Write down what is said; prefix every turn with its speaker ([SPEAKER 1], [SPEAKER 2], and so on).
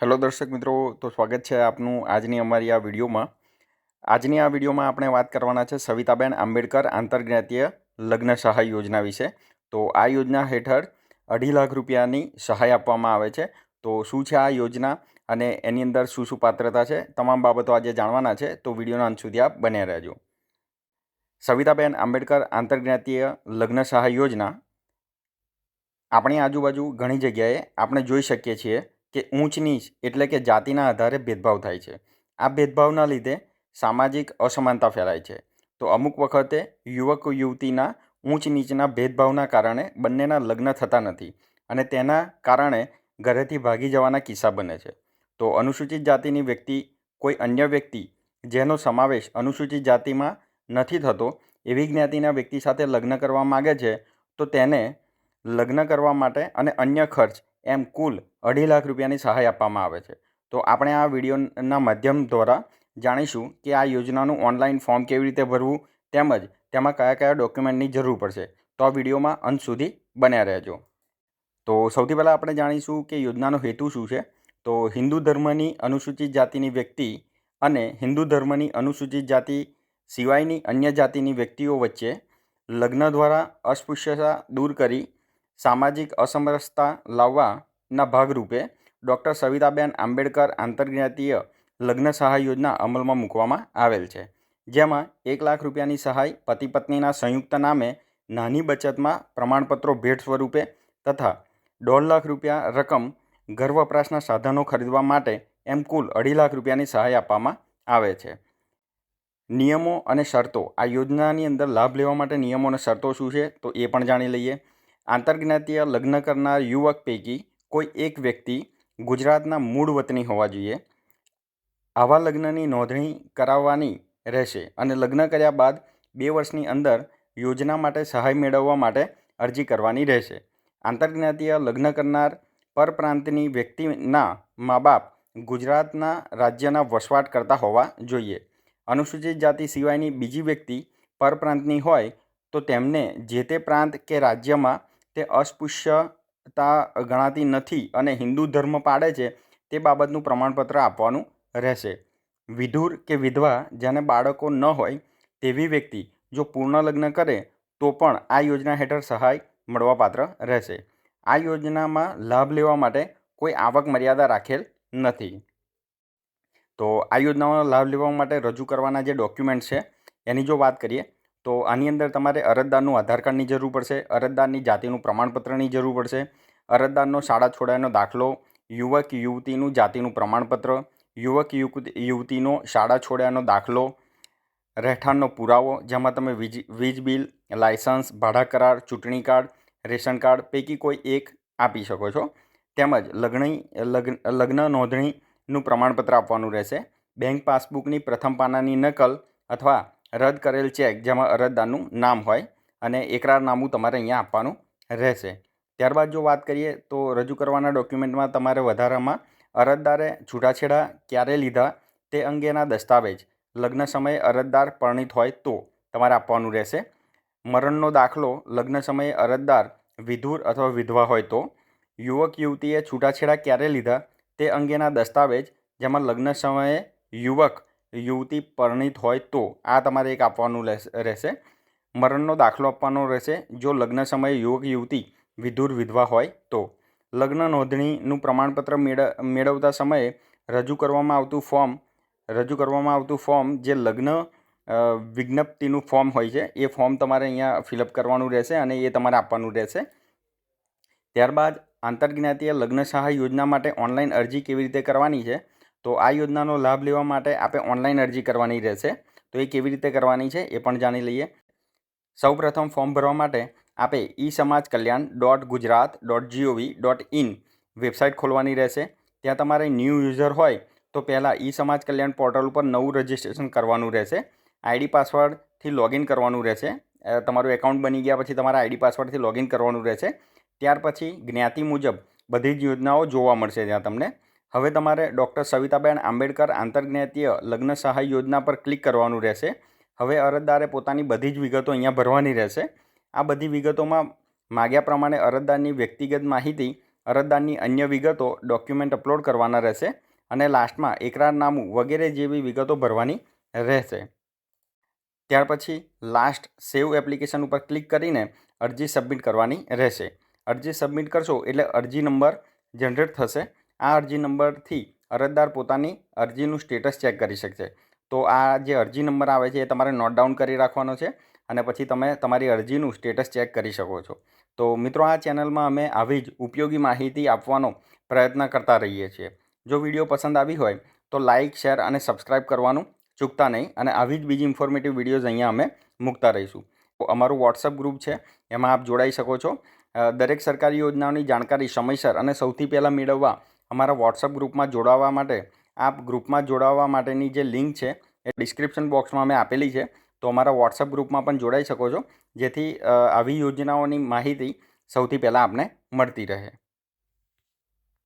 [SPEAKER 1] Hello દર્શક મિત્રો, તો સ્વાગત છે આપનું આજની અમારી આ વિડીયોમાં. આજની આ વિડીયોમાં આપણે વાત કરવાના છે સવિતાબેન આંબેડકર આંતરજ્ઞાતીય લગ્ન સહાય યોજના વિશે. તો આ યોજના હેઠળ અઢી લાખ રૂપિયાની સહાય આપવામાં આવે છે. તો શું છે આ યોજના અને એની અંદર શું શું પાત્રતા છે, તમામ બાબતો આજે જાણવાના છે. તો વિડીયોના અંત સુધી આપ બન્યા રહેજો. સવિતાબેન આંબેડકર આંતરજ્ઞાતીય લગ્ન સહાય યોજના. આપણી આજુબાજુ ઘણી જગ્યાએ આપણે જોઈ શકીએ છીએ કે ઊંચ નીચ એટલે કે જાતિના આધારે ભેદભાવ થાય છે. આ ભેદભાવના લીધે સામાજિક અસમાનતા ફેલાય છે. તો અમુક વખતે યુવક યુવતીના ઊંચ નીચના ભેદભાવના કારણે બંનેના લગ્ન થતા નથી અને તેના કારણે ઘરેથી ભાગી જવાના કિસ્સા બને છે. તો અનુસૂચિત જાતિની વ્યક્તિ કોઈ અન્ય વ્યક્તિ જેનો સમાવેશ અનુસૂચિત જાતિમાં નથી થતો એવી જ્ઞાતિના વ્યક્તિ સાથે લગ્ન કરવા માગે છે તો તેને લગ્ન કરવા માટે અને અન્ય ખર્ચ એમ કુલ અઢી લાખ રૂપિયાની સહાય આપવામાં આવે છે. તો આપણે આ વિડીયોના માધ્યમ દ્વારા જાણીશું કે આ યોજનાનું ઓનલાઈન ફોર્મ કેવી રીતે ભરવું તેમજ તેમાં કયા કયા ડોક્યુમેન્ટની જરૂર પડશે. તો આ વિડીયોમાં અંત સુધી બન્યા રહેજો. તો સૌથી પહેલાં આપણે જાણીશું કે યોજનાનો હેતુ શું છે. તો હિન્દુ ધર્મની અનુસૂચિત જાતિની વ્યક્તિ અને હિન્દુ ધર્મની અનુસૂચિત જાતિ સિવાયની અન્ય જાતિની વ્યક્તિઓ વચ્ચે લગ્ન દ્વારા અસ્પૃશ્યતા દૂર કરી સામાજિક અસમરસતા લાવવાના ભાગરૂપે ડૉક્ટર સવિતાબેન આંબેડકર આંતરજ્ઞાતીય લગ્ન સહાય યોજના અમલમાં મૂકવામાં આવેલ છે. જેમાં એક લાખ રૂપિયાની સહાય પતિ પત્નીના સંયુક્ત નામે નાની બચતમાં પ્રમાણપત્રો ભેટ સ્વરૂપે તથા દોઢ લાખ રૂપિયા રકમ ઘર વપરાશના સાધનો ખરીદવા માટે એમ કુલ અઢી લાખ રૂપિયાની સહાય આપવામાં આવે છે. નિયમો અને શરતો. આ યોજનાની અંદર લાભ લેવા માટે નિયમો અને શરતો શું છે તો એ પણ જાણી લઈએ. આંતરજ્ઞાતીય લગ્ન કરનાર યુવક પૈકી કોઈ એક વ્યક્તિ ગુજરાતના મૂળ વતની હોવા જોઈએ. આવા લગ્નની નોંધણી કરાવવાની રહેશે અને લગ્ન કર્યા બાદ બે વર્ષની અંદર યોજના માટે સહાય મેળવવા માટે અરજી કરવાની રહેશે. આંતરજ્ઞાતીય લગ્ન કરનાર પરપ્રાંતની વ્યક્તિના મા બાપ ગુજરાતના રાજ્યના વસવાટ કરતા હોવા જોઈએ. અનુસૂચિત જાતિ સિવાયની બીજી વ્યક્તિ પરપ્રાંતની હોય તો તેમને જે તે પ્રાંત કે રાજ્યમાં તે અસ્પૃશ્યતા ગણાતી નથી અને હિન્દુ ધર્મ પાળે છે તે બાબતનું પ્રમાણપત્ર આપવાનું રહેશે. વિધુર કે વિધવા જેને બાળકો ન હોય તેવી વ્યક્તિ જો પૂર્ણ લગ્ન કરે તો પણ આ યોજના હેઠળ સહાય મળવાપાત્ર રહેશે. આ યોજનામાં લાભ લેવા માટે કોઈ આવક મર્યાદા રાખેલ નથી. તો આ યોજનાઓનો લાભ લેવા માટે રજૂ કરવાના જે ડોક્યુમેન્ટ છે એની જો વાત કરીએ તો આની અંદર તમારે અરજદારનું આધાર કાર્ડની જરૂર પડશે, અરજદારની જાતિનું પ્રમાણપત્રની જરૂર પડશે, અરજદારનો શાળા છોડાયનો દાખલો, યુવક યુવતીનું જાતિનું પ્રમાણપત્ર, યુવક યુવતીનો શાળા છોડ્યાનો દાખલો, રહેઠાણનો પુરાવો, જેમાં તમે વીજ વીજ બિલ, લાયસન્સ, ભાડા કરાર, ચૂંટણી કાર્ડ, રેશન કાર્ડ પૈકી કોઈ એક આપી શકો છો. તેમજ લગ્ન લગ્ન નોંધણીનું પ્રમાણપત્ર આપવાનું રહેશે. બેંક પાસબુકની પ્રથમ પાનાની નકલ અથવા રદ કરેલ ચેક જેમાં અરજદારનું નામ હોય અને એકરારનામું તમારે અહીંયા આપવાનું રહેશે. ત્યારબાદ જો વાત કરીએ તો રજૂ કરવાના ડોક્યુમેન્ટમાં તમારે વધારામાં અરજદારે છૂટાછેડા ક્યારે લીધા તે અંગેના દસ્તાવેજ, લગ્ન સમયે અરજદાર પરણિત હોય તો તમારે આપવાનું રહેશે. મરણનો દાખલો, લગ્ન સમયે અરજદાર વિધુર અથવા વિધવા હોય તો યુવક યુવતીએ છૂટાછેડા ક્યારે લીધા તે અંગેના દસ્તાવેજ, જેમાં લગ્ન સમયે યુવક યુવતી પરણિત હોય તો આ તમારે એક આપવાનું રહેશે. મરણનો દાખલો આપવાનો રહેશે. જો લગ્ન સમયે યુવક યુવતી વિધુર વિધવા હોય તો. લગ્ન નોંધણીનું પ્રમાણપત્ર મેળવતા સમયે રજૂ કરવામાં આવતું ફોર્મ, રજૂ કરવામાં આવતું ફોર્મ જે લગ્ન વિજ્ઞપ્તિનું ફોર્મ હોય છે, એ ફોર્મ તમારે અહીંયા ફિલઅપ કરવાનું રહેશે અને એ તમારે આપવાનું રહેશે. ત્યારબાદ આંતરજ્ઞાતીય લગ્ન સહાય યોજના માટે ઓનલાઈન અરજી કેવી રીતે કરવાની છે? તો આ યોજનાનો લાભ લેવા માટે આપણે ઓનલાઈન અરજી કરવાની રહેશે. તો એ કેવી રીતે કરવાની છે એ પણ જાણી લઈએ. સૌપ્રથમ ફોર્મ ભરવા માટે આપે e Samaj Kalyan dot Gujarat dot G O V dot in website ખોલવાની રહેશે. ત્યાં તમારે ન્યૂ યુઝર હોય તો પહેલાં ઈ સમાજ કલ્યાણ પોર્ટલ ઉપર નવું રજિસ્ટ્રેશન કરવાનું રહેશે. આઈડી પાસવર્ડથી લોગિન કરવાનું રહેશે. તમારું એકાઉન્ટ બની ગયા પછી તમારા આઈડી પાસવર્ડથી લોગિન કરવાનું રહેશે. ત્યાર પછી જ્ઞાતિ મુજબ બધી જ યોજનાઓ જોવા મળશે ત્યાં તમને. હવે તમારે ડૉક્ટર સવિતાબેન આંબેડકર આંતરજ્ઞાતીય લગ્ન સહાય યોજના પર ક્લિક કરવાનું રહેશે. હવે અરજદારે પોતાની બધી જ વિગતો અહીંયા ભરવાની રહેશે. આ બધી વિગતોમાં માગ્યા પ્રમાણે અરજદારની વ્યક્તિગત માહિતી, અરજદારની અન્ય વિગતો ડોક્યુમેન્ટ અપલોડ કરવાના રહેશે અને લાસ્ટમાં એકરારનામું વગેરે જેવી વિગતો ભરવાની રહેશે. ત્યાર પછી લાસ્ટ સેવ એપ્લિકેશન ઉપર ક્લિક કરીને અરજી સબમિટ કરવાની રહેશે. અરજી સબમિટ કરશો એટલે અરજી નંબર જનરેટ થશે. આ અરજી નંબરથી અરજદાર પોતાની અરજીનું સ્ટેટસ ચેક કરી શકશે. તો આ જે અરજી નંબર આવે છે એ તમારે નોટ ડાઉન કરી રાખવાનો છે અને પછી તમે તમારી અરજીનું સ્ટેટસ ચેક કરી શકો છો. તો મિત્રો, આ ચેનલમાં અમે આવી જ ઉપયોગી માહિતી આપવાનો પ્રયત્ન કરતા રહીએ છીએ. જો વીડિયો પસંદ આવી હોય તો લાઇક શેર અને સબસ્ક્રાઈબ કરવાનું ચૂકતા નહીં અને આવી જ બીજી ઇન્ફોર્મેટિવ વિડીયોઝ અહીંયા અમે મૂકતા રહીશું. અમારું વોટ્સઅપ ગ્રુપ છે, એમાં આપ જોડાઈ શકો છો. દરેક સરકારી યોજનાઓની જાણકારી સમયસર અને સૌથી પહેલાં મેળવવા અમારા વોટ્સઅપ ગ્રુપમાં જોડાવા માટે આપ ગ્રુપમાં જોડાવા માટેની જે લિંક છે, એ ડિસ્ક્રિપ્શન બોક્સમાં અમે આપેલી છે. તો અમારા વોટ્સઅપ ગ્રુપમાં પણ જોડાઈ શકો છો, જેથી આવી યોજનાઓની માહિતી સૌથી પહેલાં આપને મળતી રહે.